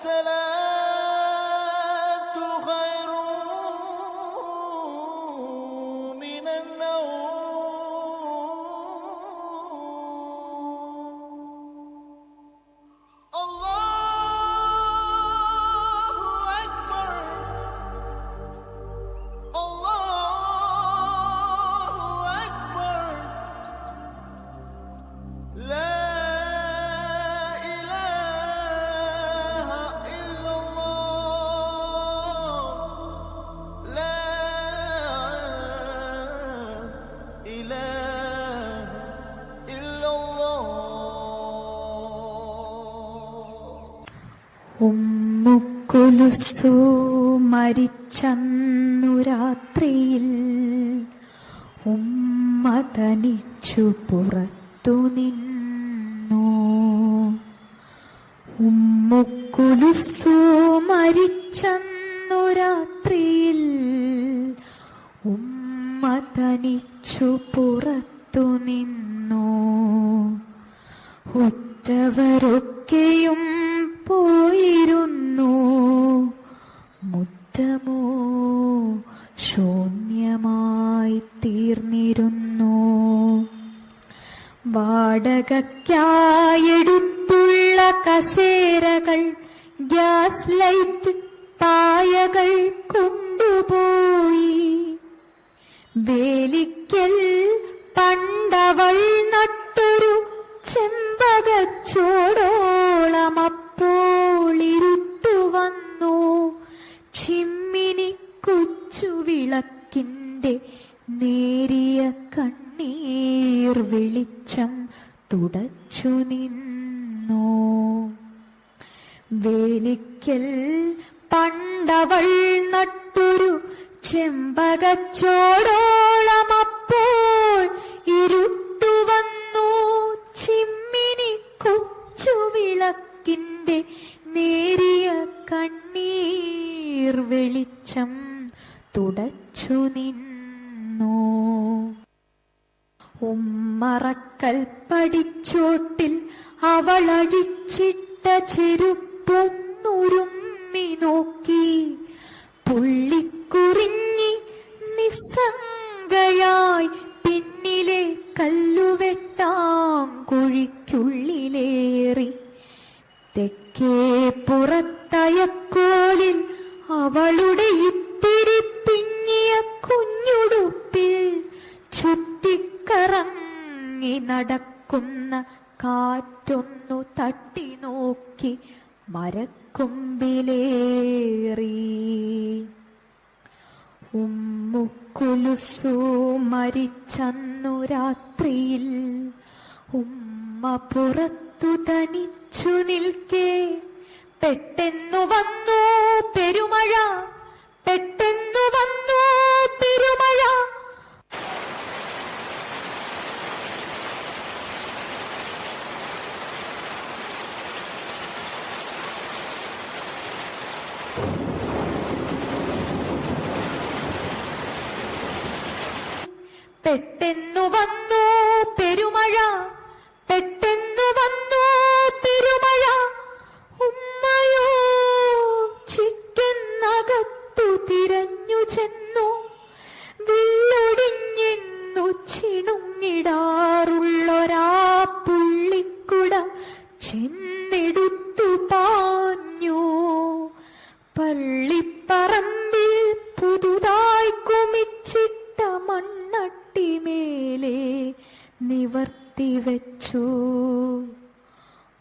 السلام ഉമ്മുക്കുലുസു മരിച്ചന്നു രാത്രിയിൽ. ഉമ്മ തനിച്ചു പുറത്തു നിന്നു. ഉമ്മുക്കുലുസു മരിച്ചന്നു രാത്രിയിൽ. ഉമ്മ തനിച്ചു പുറത്തു നിന്നു. വാടകയ്ക്കായെടുത്തുള്ള കസേരകൾ ഗ്യാസ് ലൈറ്റ് പായകൾ കൊണ്ടുപോയി. വേലിക്കൽ പണ്ടവൾ നട്ടൊരു ചെമ്പകച്ചോടോളമപ്പോൾ വിളക്കിന്റെ നേരിയ കണ്ണീർ വെളിച്ചം തുടച്ചു നിന്നു. വേലിക്കൽ പണ്ടവൾ നട്ടൊരു ചെമ്പകച്ചോടോളമപ്പോൾ ഇരുട്ടുവന്നു ചിമ്മിനി കൊച്ചു വിളക്കിന്റെ നേരിയ കണ്ണീർ വെളിച്ചം തുടച്ചു നിന്നു. ഉമ്മറക്കൽ പടിച്ചോട്ടിൽ അവളടിച്ചിട്ട ചെരുപ്പൊന്നുരുമ്മി നോക്കി. പുള്ളിക്കുറിഞ്ഞി നിസ്സംഗയായി പിന്നിലെ കല്ലുവെട്ടാങ്കുഴിക്കുള്ളിലേറി തെക്കേ പുറത്തയക്കോലിൽ അവളുടെ നടക്കുന്ന കാറ്റൊന്നു തട്ടി നോക്കി മരക്കൊമ്പിലേറി. ഉമ്മുക്കുലുസു മരിച്ചന്നു രാത്രിയിൽ. ഉമ്മ പുറത്തു തനിച്ചു നിൽക്കേ. പെട്ടെന്നു വന്നു പെരുമഴ. പെട്ടെന്നു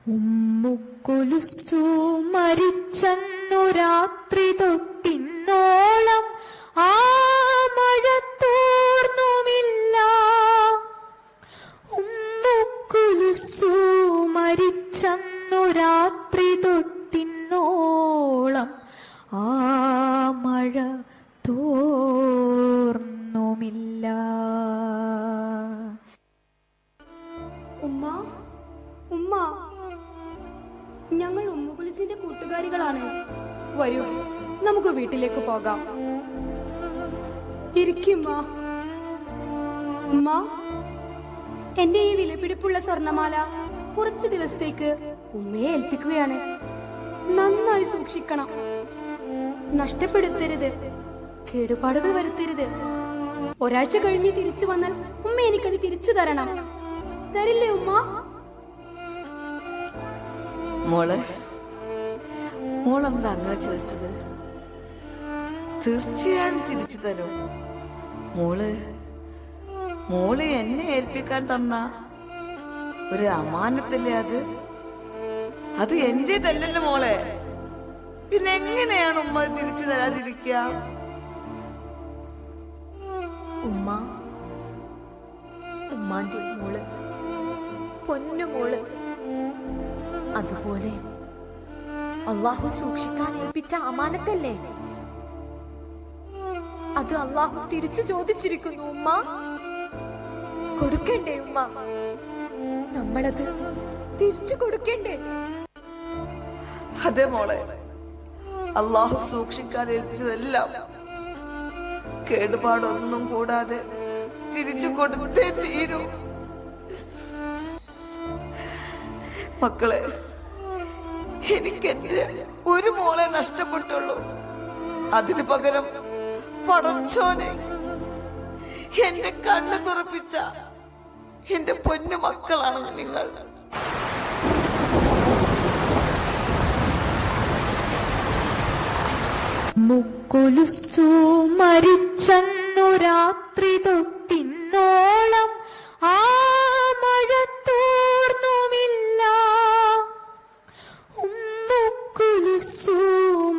ഉമ്മുക്കൊലുസു മരിച്ചന്നു രാത്രി തൊട്ടിന്നോളം ആ മഴ തോർന്നുമില്ല ഉമ്മുക്കൊലുസു മരിച്ചന്നു രാത്രി തൊട്ടിന്നോളം കൂട്ടുകാരികളാണ്. വരൂ നമുക്ക് വീട്ടിലേക്ക് പോകാം. മാ എന്റെ ഈ വിലപിടിപ്പുള്ള സ്വർണമാല കുറച്ച് ദിവസത്തേക്ക് ഉമ്മയെ ഏൽപ്പിക്കുകയാണ്. നന്നായി സൂക്ഷിക്കണം. നഷ്ടപ്പെടുത്തരുത്. കേടുപാടുകൾ വരുത്തരുത്. ഒരാഴ്ച കഴിഞ്ഞ് തിരിച്ചു വന്നാൽ ഉമ്മ എനിക്കത് തിരിച്ചു തരണം. തരില്ലേ ഉമ്മ? മോളെ മോളെന്താ അങ്ങനെ ചോദിച്ചത്? തീർച്ചയായും തിരിച്ചു തരും. മോൾ മോൾ എന്നെ ഏൽപ്പിക്കാൻ തന്ന ഒരു അമാനത്തല്ലേ അത്? അത് എന്റേതല്ലല്ലോ മോളെ. പിന്നെ എങ്ങനെയാണ് ഉമ്മ തിരിച്ചു തരാതിരിക്കുക? ഉമ്മ ഉമ്മാന്റെ മോൾ പൊന്നു മോൾ. അതുപോലെ അള്ളാഹു സൂക്ഷിക്കാൻ ഏൽപ്പിച്ച അമാനത്തല്ലേ? അത് അള്ളാഹു തിരിച്ചു ചോദിച്ചിരിക്കുന്നു ഉമ്മ. കൊടുക്കണ്ടേ ഉമ്മ? നമ്മളത് തിരിച്ചു കൊടുക്കണ്ടേ? അതെ മോളെ. അള്ളാഹു സൂക്ഷിക്കാൻ ഏൽപ്പിച്ചതെല്ലാം കേടുപാടൊന്നും കൂടാതെ തിരിച്ചു കൊടുത്തേ തീരൂ. മക്കളെ എനിക്ക് എന്റെ ഒരു മോളെ നഷ്ടപ്പെട്ടുള്ളൂ. അതിനു പകരം പടച്ചോനെ എന്റെ കണ്ണു തുറപ്പിച്ച എന്റെ പൊന്നു മക്കളാണ് നിങ്ങൾ. മുക്കൊലുസു മരിച്ചന്നു രാത്രി തൊട്ടിന്നോളം ആ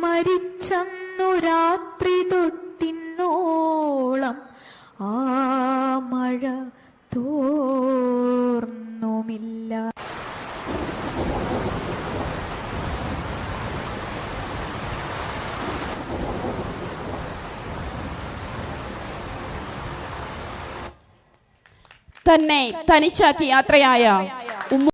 മരിച്ചന്നു രാത്രി തൊട്ടിന്നോളം ആ മഴ തോർന്നുമില്ല. തന്നെ തനിച്ചാക്കി യാത്രയായ